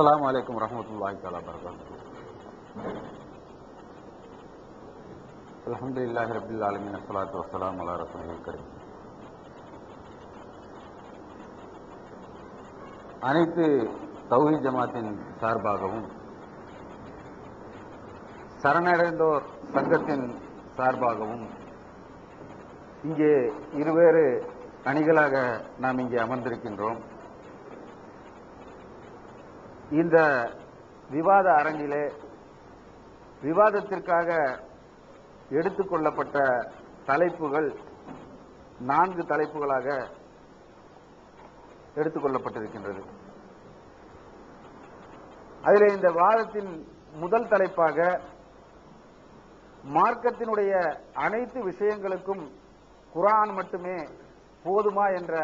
அஸ்லாம் வலைக்கம் வரஹ்மத்துல்லாஹி தஆலா வபரகாத்துஹு அல்ஹம்துலில்லாஹி அலா ரசூலில் கரீம் அனைத்து தௌஹி ஜமாத்தின் சார்பாகவும் சரணடைந்தோர் சங்கத்தின் சார்பாகவும் இங்கே இருவேறு அணிகளாக நாம் இங்கே அமர்ந்திருக்கின்றோம். இந்த விவாத அரங்கிலே விவாதத்திற்காக எடுத்துக்கொள்ளப்பட்ட தலைப்புகள் நான்கு தலைப்புகளாக எடுத்துக்கொள்ளப்பட்டிருக்கின்றது அதில் இந்த வாதத்தின் முதல் தலைப்பாக மார்க்கத்தினுடைய அனைத்து விஷயங்களுக்கும் குரான் மட்டுமே போதுமா என்ற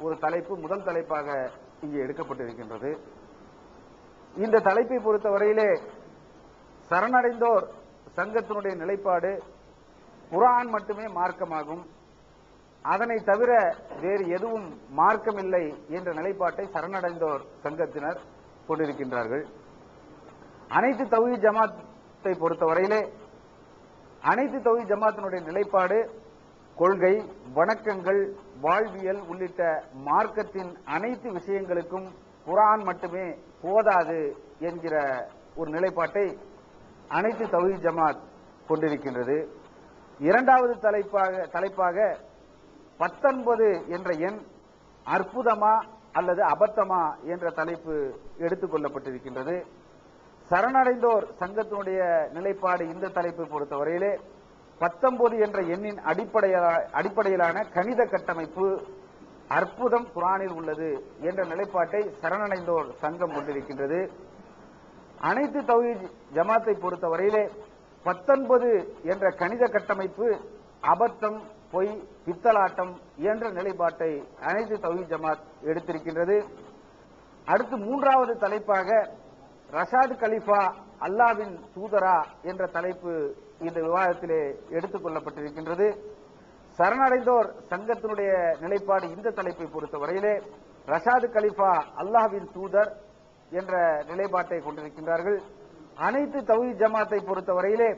ஒரு தலைப்பு முதல் தலைப்பாக இங்கே எடுக்கப்பட்டிருக்கின்றது. இந்த தலைப்பை பொறுத்தவரையிலே சரணடைந்தோர் சங்கத்தினுடைய நிலைப்பாடு குரான் மட்டுமே மார்க்கமாகும். அதனை தவிர வேறு எதுவும் மார்க்கமில்லை என்ற நிலைப்பாட்டை சரணடைந்தோர் சங்கத்தினர் கொண்டிருக்கின்றார்கள். அனைத்து தௌஹி ஜமாத்தை பொறுத்தவரையிலே அனைத்து தௌஹி ஜமாத்தினுடைய நிலைப்பாடு கொள்கை வணக்கங்கள் வாழ்வியல் உள்ளிட்ட மார்க்கத்தின் அனைத்து விஷயங்களுக்கும் குரான் மட்டுமே போதாது என்கிற ஒரு நிலைப்பாட்டை அனைத்து தௌஹி ஜமாத் கொண்டிருக்கின்றது. இரண்டாவது தலைப்பாக தலைப்பாக பத்தொன்பது என்ற எண் அற்புதமா அல்லது அபத்தமா என்ற தலைப்பு எடுத்துக்கொள்ளப்பட்டிருக்கின்றது சரணடைந்தோர் சங்கத்தினுடைய நிலைப்பாடு இந்த தலைப்பை பொறுத்தவரையிலே பத்தொன்பது என்ற எண்ணின் அடிப்படையிலா அடிப்படையிலான கணித கட்டமைப்பு அற்புதம் குரானில் உள்ளது என்ற நிலைப்பாட்டை சரணடைந்தோர் சங்கம் கொண்டிருக்கின்றது. அனைத்து தௌஹீத் ஜமாத்தை பொறுத்தவரையிலே பத்தொன்பது என்ற கணித கட்டமைப்பு அபத்தம் பொய் பித்தலாட்டம் என்ற நிலைப்பாட்டை அனைத்து தௌஹீத் ஜமாத் எடுத்திருக்கின்றது. அடுத்து மூன்றாவது தலைப்பாக ரஷாத் கலிஃபா அல்லாவின் தூதரா என்ற தலைப்பு இந்த விவாதத்திலே எடுத்துக் கொள்ளப்பட்டிருக்கின்றது. சரணடைந்தோர் சங்கத்தினுடைய நிலைப்பாடு இந்த தலைப்பை பொறுத்தவரையிலே ரஷாது கலிஃபா அல்லாஹின் தூதர் என்ற நிலைப்பாட்டை கொண்டிருக்கின்றார்கள். அனைத்து தௌஹீத் ஜமாத்தை பொறுத்தவரையிலே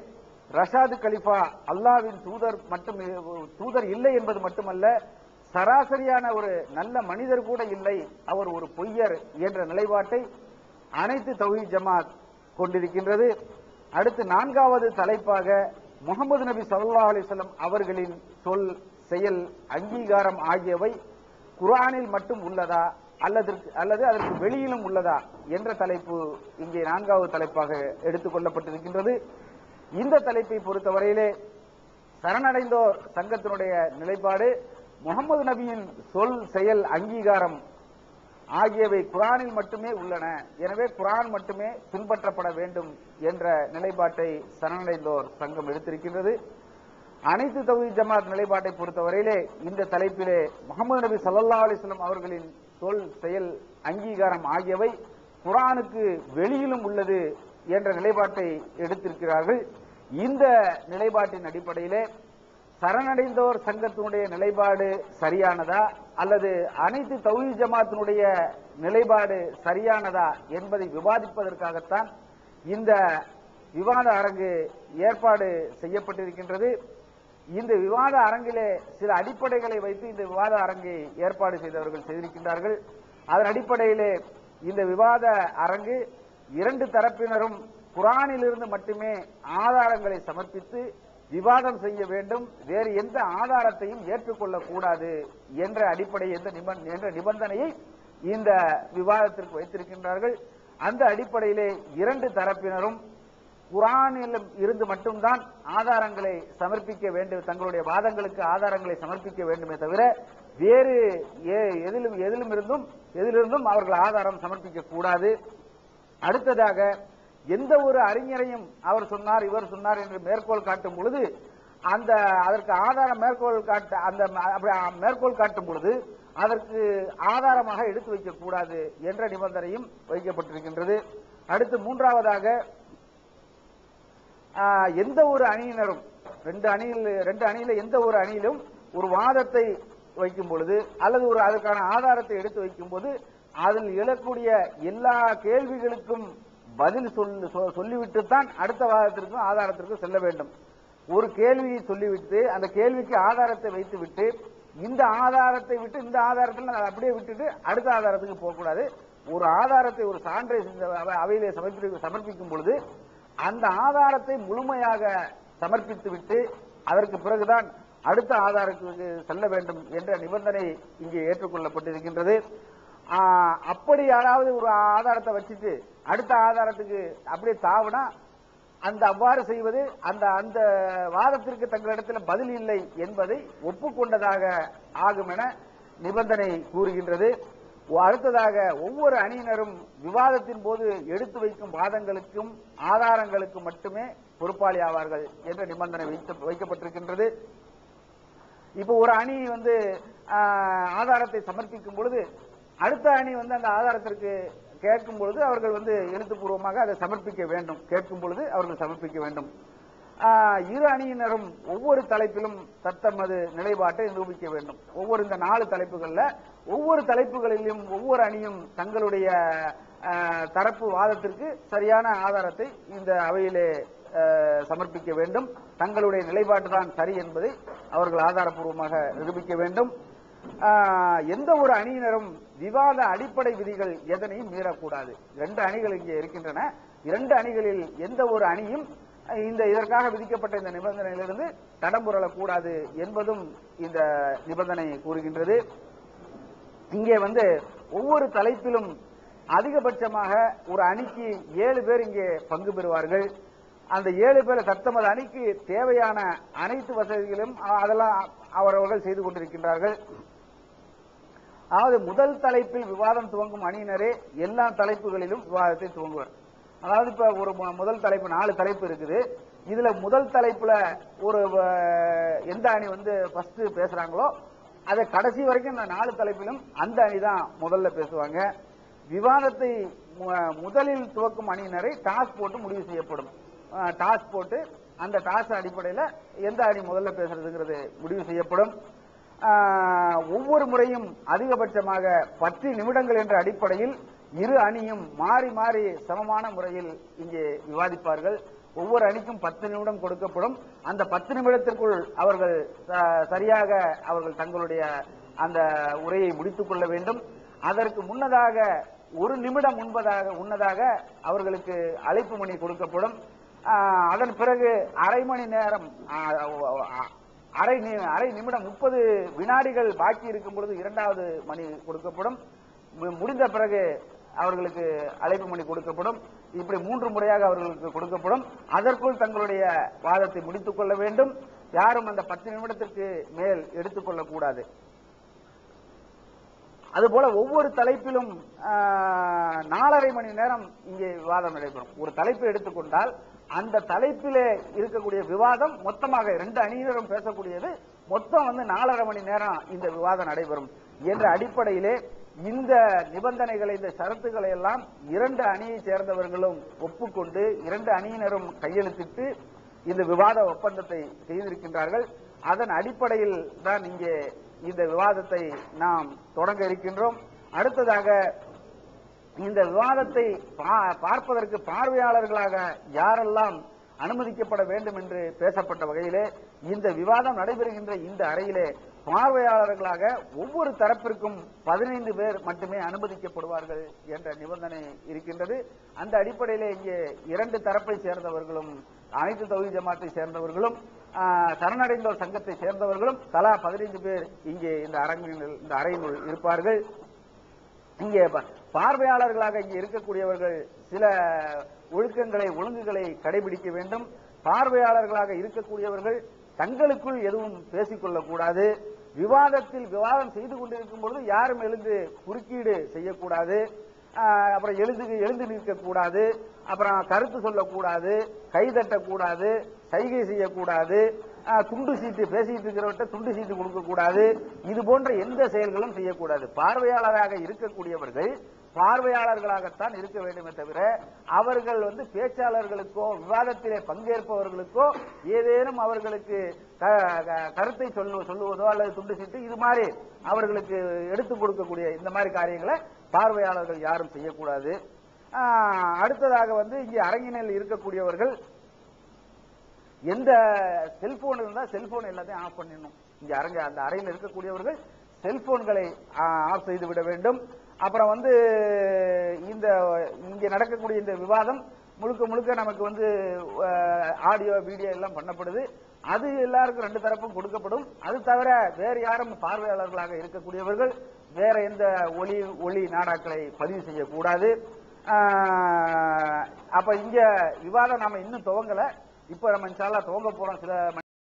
ரஷாது கலிஃபா அல்லாவின் தூதர் மட்டும் தூதர் இல்லை என்பது மட்டுமல்ல சராசரியான ஒரு நல்ல மனிதர் கூட இல்லை அவர் ஒரு பொய்யர் என்ற நிலைப்பாட்டை அனைத்து தௌஹீத் ஜமாத் கொண்டிருக்கின்றது. அடுத்து நான்காவது தலைப்பாக முகமது நபி சல்லா அலைஹி அவர்களின் சொல் செயல் அங்கீகாரம் ஆகியவை குரானில் மட்டும் உள்ளதா? அல்லது அல்லது அதற்கு வெளியிலும் உள்ளதா? என்ற தலைப்பு இங்கே நான்காவது தலைப்பாக எடுத்துக் கொள்ளப்பட்டிருக்கின்றது. இந்த தலைப்பை பொறுத்தவரையிலே சரணடைந்தோர் சங்கத்தினுடைய நிலைப்பாடு முகமது நபியின் சொல் செயல் அங்கீகாரம் ஆகியவை குரானில் மட்டுமே உள்ளன. எனவே குரான் மட்டுமே பின்பற்றப்பட வேண்டும் என்ற நிலைப்பாட்டை சரணடைந்தோர் சங்கம் எடுத்திருக்கின்றது. அனைத்து தௌஹி ஜமாத் நிலைப்பாட்டை பொறுத்தவரையிலே இந்த தலைப்பிலே முகமது நபி சல்லா அலிஸ்லாம் அவர்களின் சொல் செயல் அங்கீகாரம் ஆகியவை குரானுக்கு வெளியிலும் உள்ளது என்ற நிலைப்பாட்டை எடுத்திருக்கிறார்கள். இந்த நிலைப்பாட்டின் அடிப்படையிலே சரணடைந்தோர் சங்கத்தினுடைய நிலைப்பாடு சரியானதா அல்லது அனைத்து தௌஹி ஜமாத்தினுடைய நிலைப்பாடு சரியானதா என்பதை விவாதிப்பதற்காகத்தான் இந்த விவாத அரங்கு ஏற்பாடு செய்யப்பட்டிருக்கின்றது. இந்த விவாத அரங்கிலே சில அடிப்படைகளை வைத்து இந்த விவாத அரங்கை ஏற்பாடு செய்தவர்கள் செய்திருக்கின்றார்கள். அதன் அடிப்படையிலே இந்த விவாத அரங்கு இரண்டு தரப்பினரும் குரானிலிருந்து மட்டுமே ஆதாரங்களை சமர்ப்பித்து விவாதம் செய்ய வேண்டும். வேறு எந்த ஆதாரத்தையும் ஏற்றுக்கொள்ளக்கூடாது என்ற அடிப்படை எந்த என்ற நிபந்தனையை இந்த விவாதத்திற்கு வைத்திருக்கின்றார்கள். அந்த அடிப்படையிலே இரண்டு தரப்பினரும் குரானிலும் இருந்து மட்டும்தான் ஆதாரங்களை சமர்ப்பிக்க வேண்டும். தங்களுடைய வாதங்களுக்கு ஆதாரங்களை சமர்ப்பிக்க வேண்டுமே தவிர வேறு ஏ- எதிலும் எதிலும் இருந்தும் எதிலிருந்தும் அவர்கள் ஆதாரம் சமர்ப்பிக்க கூடாது. அடுத்ததாக எந்த ஒரு அறிஞரையும் அவர் சொன்னார் இவர் சொன்னார் என்று மேற்கோள் காட்டும் பொழுது அந்த அதற்கு ஆதாரம் மேற்கோள் காட்ட அந்த அப்படி மேற்கோள் காட்டும் பொழுது அதற்கு ஆதாரமாக எடுத்து வைக்கக்கூடாது என்ற நிபந்தனையும் வைக்கப்பட்டிருக்கின்றது. அடுத்து மூன்றாவதாக எந்த ஒரு அணியினரும் ரெண்டு அணியில் ரெண்டு அணியில எந்த ஒரு அணியிலும் ஒரு வாதத்தை வைக்கும் பொழுது அல்லது ஒரு அதற்கான ஆதாரத்தை எடுத்து வைக்கும் போது அதில் எழக்கூடிய எல்லா கேள்விகளுக்கும் பதில் சொல்லு சொ- சொல்லிவிட்டு தான் அடுத்த வாதத்திற்கும் ஆதாரத்திற்கும் செல்ல வேண்டும். ஒரு கேள்வியை சொல்லிவிட்டு அந்த கேள்விக்கு ஆதாரத்தை வைத்துவிட்டு இந்த ஆதாரத்தை விட்டு இந்த ஆதாரத்தில் அப்படியே விட்டுட்டு அடுத்த ஆதாரத்துக்கு போகக்கூடாது. ஒரு ஆதாரத்தை ஒரு சான்றை அவையிலே சமர்ப்பி சமர்ப்பிக்கும் பொழுது அந்த ஆதாரத்தை முழுமையாக சமர்ப்பித்துவிட்டு அதற்கு பிறகுதான் அடுத்த ஆதாரத்துக்கு செல்ல வேண்டும் என்ற நிபந்தனை இங்கே ஏற்றுக்கொள்ளப்பட்டிருக்கின்றது. அப்படி யாராவது ஒரு ஆதாரத்தை வச்சுட்டு அடுத்த ஆதாரத்துக்கு அப்படியே தாவுனா அந்த அவ்வாறு செய்வது அந்த அந்த வாதத்திற்கு தங்களிடத்தில் பதில் இல்லை என்பதை ஒப்புக்கொண்டதாக ஆகும் என நிபந்தனை கூறுகின்றது. அடுத்ததாக ஒவ்வொரு அணியினரும் விவாதத்தின் போது எடுத்து வைக்கும் வாதங்களுக்கும் ஆதாரங்களுக்கும் மட்டுமே பொறுப்பாளி ஆவார்கள் என்ற நிபந்தனை வைக்கப்பட்டிருக்கின்றது. இப்போ ஒரு அணி வந்து ஆஹ், ஆதாரத்தை சமர்ப்பிக்கும் பொழுது அடுத்த அணி வந்து அந்த ஆதாரத்திற்கு கேட்கும் பொழுது அவர்கள் வந்து எழுத்துப்பூர்வமாக அதை சமர்ப்பிக்க வேண்டும். கேட்கும் பொழுது அவர்கள் சமர்ப்பிக்க வேண்டும். இரு அணியினரும் ஒவ்வொரு தலைப்பிலும் தத்தமது நிலைப்பாட்டை நிரூபிக்க வேண்டும். ஒவ்வொரு இந்த நாலு தலைப்புகளில் ஒவ்வொரு தலைப்புகளிலும் ஒவ்வொரு அணியும் தங்களுடைய தரப்பு வாதத்திற்கு சரியான ஆதாரத்தை இந்த அவையிலே சமர்ப்பிக்க வேண்டும். தங்களுடைய நிலைப்பாடு தான் சரி என்பதை அவர்கள் ஆதாரப்பூர்வமாக நிரூபிக்க வேண்டும். எந்த ஒரு அணியினரும் விவாத அடிப்படை விதிகள் எதனையும் மீறக்கூடாது. இரண்டு அணிகள் இங்கே இருக்கின்றன. இரண்டு அணிகளில் எந்த ஒரு அணியும் இந்த இதற்காக விதிக்கப்பட்ட இந்த நிபந்தனையிலிருந்து தடம் என்பதும் இந்த நிபந்தனை கூறுகின்றது. இங்கே வந்து ஒவ்வொரு தலைப்பிலும் அதிகபட்சமாக ஒரு அணிக்கு ஏழு பேர் இங்கே பங்கு பெறுவார்கள். அந்த ஏழு பேர் தத்தமது அணிக்கு தேவையான அனைத்து வசதிகளும் அதெல்லாம் அவரவர்கள் செய்து கொண்டிருக்கின்றார்கள். அதாவது முதல் தலைப்பில் விவாதம் துவங்கும் அணியினரே எல்லா தலைப்புகளிலும் விவாதத்தை துவங்குவர். அதாவது இப்ப ஒரு முதல் தலைப்பு நாலு தலைப்பு இருக்குது. இதுல முதல் தலைப்புல ஒரு எந்த அணி வந்து ஃபர்ஸ்ட் பேசுறாங்களோ அதை கடைசி வரைக்கும் இந்த நாலு தலைப்பிலும் அந்த அணி தான் முதல்ல பேசுவாங்க. விவாதத்தை மு- முதலில் துவக்கும் அணியினரை டாஸ் போட்டு முடிவு செய்யப்படும். டாஸ் போட்டு அந்த டாஸ் அடிப்படையில் எந்த அணி முதல்ல பேசுறதுங்கிறது முடிவு செய்யப்படும். ஒவ்வொரு முறையும் அதிகபட்சமாக பத்து நிமிடங்கள் என்ற அடிப்படையில் இரு அணியும் மாறி மாறி சமமான முறையில் இங்கே விவாதிப்பார்கள். ஒவ்வொரு அணிக்கும் பத்து நிமிடம் கொடுக்கப்படும். அந்த பத்து நிமிடத்திற்குள் அவர்கள் சரியாக அவர்கள் தங்களுடைய அந்த உரையை முடித்துக் கொள்ள வேண்டும். அதற்கு முன்னதாக ஒரு நிமிடம் முன்பதாக முன்னதாக அவர்களுக்கு அழைப்பு மணி கொடுக்கப்படும். அதன் பிறகு அரை மணி நேரம் அரை நி- அரை நிமிடம் முப்பது வினாடிகள் பாக்கி இருக்கும் பொழுது இரண்டாவது மணி கொடுக்கப்படும். முடிந்த பிறகு அவர்களுக்கு அழைப்பு மணி கொடுக்கப்படும். இப்படி மூன்று முறையாக அவர்களுக்கு கொடுக்கப்படும். அதற்குள் தங்களுடைய வாதத்தை முடித்துக் கொள்ள வேண்டும். யாரும் அந்த பத்து நிமிடத்திற்கு மேல் எடுத்துக்கொள்ளக் கூடாது அதுபோல ஒவ்வொரு தலைப்பிலும் ஆஹ், நாலரை மணி நேரம் இங்கே விவாதம் நடைபெறும். ஒரு தலைப்பை எடுத்துக்கொண்டால் அந்த தலைப்பிலே இருக்கக்கூடிய விவாதம் மொத்தமாக இரண்டு அணியினரும் பேசக்கூடியது. மொத்தம் வந்து நாலரை மணி நேரம் இந்த விவாதம் நடைபெறும். என்ற அடிப்படையிலே இந்த நிபந்தனைகளை இந்த ஷரத்துக்களை எல்லாம் இரண்டு அணியை சேர்ந்தவர்களும் ஒப்புக்கொண்டு இரண்டு அணியினரும் கையெழுத்திட்டு இந்த விவாத ஒப்பந்தத்தை செய்திருக்கின்றார்கள். அதன் அடிப்படையில் தான் இங்கே இந்த விவாதத்தை நாம் தொடங்க இருக்கின்றோம். அடுத்ததாக இந்த விவாதத்தை பா- பார்ப்பதற்கு பார்வையாளர்களாக யாரெல்லாம் அனுமதிக்கப்பட வேண்டும் என்று பேசப்பட்ட வகையிலே இந்த விவாதம் நடைபெறுகின்ற இந்த அறையிலே பார்வையாளர்களாக ஒவ்வொரு தரப்பிற்கும் பதினைந்து பேர் மட்டுமே அனுமதிக்கப்படுவார்கள் என்ற நிபந்தனை இருக்கின்றது. அந்த அடிப்படையிலே இங்கே இரண்டு தரப்பை சேர்ந்தவர்களும் அனைத்து தொகுதி ஜமாத்தை சேர்ந்தவர்களும் சரணடைந்தோர் சங்கத்தை சேர்ந்தவர்களும் தலா பதினைந்து பேர் இங்கே இந்த அரங்கினுள் இந்த அறையினுள் இருப்பார்கள். இங்கே ப- பார்வையாளர்களாக இங்கே இருக்கக்கூடியவர்கள் சில ஒழுக்கங்களை ஒழுங்குகளை கடைபிடிக்க வேண்டும். பார்வையாளர்களாக இருக்கக்கூடியவர்கள் தங்களுக்குள் எதுவும் பேசிக்கொள்ளக்கூடாது. விவாதத்தில் விவாதம் செய்து கொண்டிருக்கும் பொழுது யாரும் எழுந்து குறுக்கீடு செய்யக்கூடாது. அப்புறம் எழுந்து எழுந்து நிற்கக்கூடாது. அப்புறம் கருத்து சொல்லக்கூடாது. கை தட்டக்கூடாது. சைகை செய்யக்கூடாது. துண்டு சீட்டு பேசிட்டு இருக்கிறவர்கிட்ட துண்டு சீட்டு கொடுக்கக்கூடாது. இது போன்ற எந்த செயல்களும் செய்யக்கூடாது. பார்வையாளராக இருக்கக்கூடியவர்கள் பார்வையாளர்களாகத்தான் இருக்க வேண்டுமே தவிர அவர்கள் வந்து பேச்சாளர்களுக்கோ விவாதத்திலே பங்கேற்பவர்களுக்கோ ஏதேனும் அவர்களுக்கு கருத்தை சொல்லு சொல்லுவதோ அல்லது துண்டு சீட்டு இது மாதிரி அவர்களுக்கு எடுத்து கொடுக்கக்கூடிய இந்த மாதிரி காரியங்களை பார்வையாளர்கள் யாரும் செய்யக்கூடாது. ஆஹ், அடுத்ததாக வந்து இங்கே அரங்கினில் இருக்கக்கூடியவர்கள் எந்த செல்போன் இருந்தா செல்போன் எல்லாத்தையும் ஆஃப் பண்ணிடணும். இங்க அரங்க அந்த அறையில் இருக்கக்கூடியவர்கள் செல்போன்களை ஆஃப் செய்து விட வேண்டும். அப்புறம் வந்து இந்த இங்க நடக்கக்கூடிய இந்த விவாதம் முழுக்க முழுக்க நமக்கு வந்து ஆடியோ வீடியோ எல்லாம் பண்ணப்படுது. அது எல்லாருக்கும் ரெண்டு தரப்பும் கொடுக்கப்படும். அது தவிர வேறு யாரும் பார்வையாளர்களாக இருக்கக்கூடியவர்கள் வேற எந்த ஒளி ஒளி நாடாக்களை பதிவு செய்யக்கூடாது. அப்போ அப்ப இங்க விவாதம் நாம இன்னும் துவங்கல. இப்ப நம்ம இன்ஷால்லா துவங்க போறோம். சில